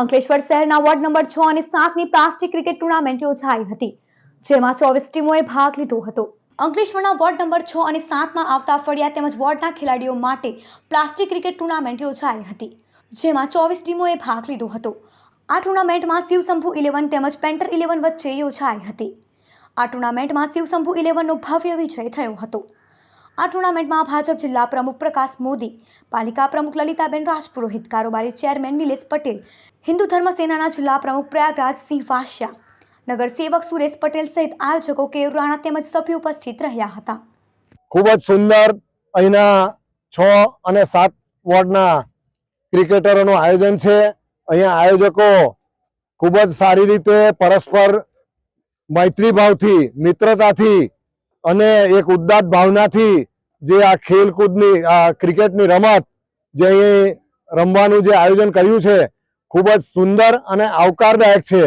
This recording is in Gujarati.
અંકલેશ્વર શહેરના વોર્ડ નંબર છ અને સાતની પ્લાસ્ટિક ક્રિકેટ ટુર્નામેન્ટ યોજાઈ હતી, જેમાં ચોવીસ ટીમોએ ભાગ લીધો હતો. અંકલેશ્વરના વોર્ડ નંબર છ અને સાતમાં આવતા ફળિયા તેમજ વોર્ડના ખેલાડીઓ માટે પ્લાસ્ટિક ક્રિકેટ ટુર્નામેન્ટ યોજાઈ હતી, જેમાં ચોવીસ ટીમોએ ભાગ લીધો હતો. આ ટુર્નામેન્ટમાં શિવશંભુ ઇલેવન તેમજ પેન્ટર ઇલેવન વચ્ચે યોજાઈ હતી. આ ટુર્નામેન્ટમાં શિવશંભુ ઇલેવનનો ભવ્ય વિજય થયો હતો. આ ટુર્નામેન્ટમાં ભાજપ જિલ્લા પ્રમુખ પ્રકાશ મોદી, પાલિકા પ્રમુખ લલિતાબેન રાજપુરોહિત કારોબારી ચેરમેન નિલેશ પટેલ, હિન્દુ ધર્મ સેનાના જિલ્લા પ્રમુખ પ્રયાગરાજ સિંહ વાસિયા નગર સેવક સુરેશ પટેલ સહિત આયોજકો કેયુર રાણા તેમજ સભ્યો ઉપસ્થિત રહ્યા હતા. ખૂબ જ સુંદર અહીંના છ અને સાત વોર્ડના ક્રિકેટરોનું આયોજન છે. અહીંયા આયોજકો ખૂબ જ સારી રીતે પરસ્પર મૈત્રીભાવથી, મિત્રતાથી અને એક ઉદ્દાત ભાવનાથી જે આ ખેલકૂદની, આ ક્રિકેટની રમત જે અહીં રમવાનું જે આયોજન કર્યું છે, ખૂબ જ સુંદર અને આવકારદાયક છે.